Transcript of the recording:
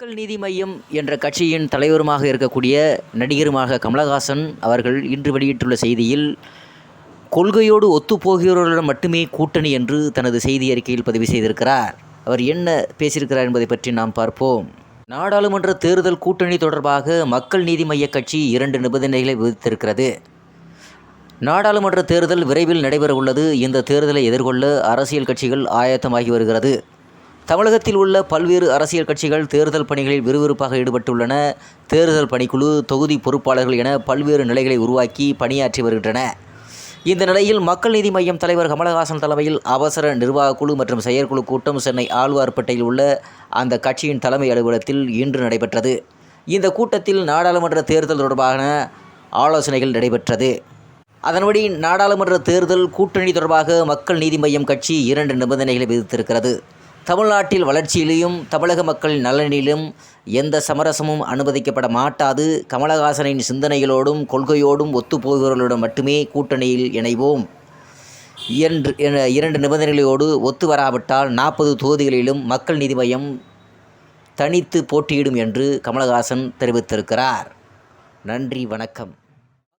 மக்கள் நீதி மையம் என்ற கட்சியின் தலைவருமாக இருக்கக்கூடிய நடிகருமாக கமலஹாசன் அவர்கள் இன்று வெளியிட்டுள்ள செய்தியில் கொள்கையோடு ஒத்துப்போகிறவர்களிடம் மட்டுமே கூட்டணி என்று தனது செய்தி அறிக்கையில் பதிவு செய்திருக்கிறார். அவர் என்ன பேசியிருக்கிறார் என்பதை பற்றி நாம் பார்ப்போம். நாடாளுமன்ற தேர்தல் கூட்டணி தொடர்பாக மக்கள் நீதி மைய கட்சி இரண்டு நிபந்தனைகளை விதித்திருக்கிறது. நாடாளுமன்ற தேர்தல் விரைவில் நடைபெற உள்ளது இந்த தேர்தலை எதிர்கொள்ள அரசியல் கட்சிகள் ஆயத்தமாகி வருகிறது. தமிழகத்தில் உள்ள பல்வேறு அரசியல் கட்சிகள் தேர்தல் பணிகளில் விறுவிறுப்பாக ஈடுபட்டுள்ளன. தேர்தல் பணிக்குழு தொகுதி பொறுப்பாளர்கள் என பல்வேறு நிலைகளை உருவாக்கி பணியாற்றி வருகின்றன. இந்த நிலையில் மக்கள் நீதி மய்யம் தலைவர் கமலஹாசன் தலைமையில் அவசர நிர்வாகக் குழு மற்றும் செயற்குழு கூட்டம் சென்னை ஆழ்வார்பேட்டையில் உள்ள அந்த கட்சியின் தலைமை அலுவலகத்தில் இன்று நடைபெற்றது. இந்த கூட்டத்தில் நாடாளுமன்ற தேர்தல் தொடர்பான ஆலோசனைகள் நடைபெற்றது. அதன்படி நாடாளுமன்ற தேர்தல் கூட்டணி தொடர்பாக மக்கள் நீதி மய்யம் கட்சி இரண்டு நிபந்தனைகளை விதித்திருக்கிறது. தமிழ்நாட்டில் வளர்ச்சியிலும் தமிழக மக்களின் நலனிலும் எந்த சமரசமும் அனுமதிக்கப்பட மாட்டாது. கமலஹாசனின் சிந்தனைகளோடும் கொள்கையோடும் ஒத்துப்போகிறவர்களுடன் மட்டுமே கூட்டணியில் இணைவோம். என்று இரண்டு நிபந்தனைகளோடு ஒத்து வராவிட்டால் நாற்பது தொகுதிகளிலும் மக்கள் நீதி மையம் தனித்து போட்டியிடும் என்று கமலஹாசன் தெரிவித்திருக்கிறார். நன்றி வணக்கம்.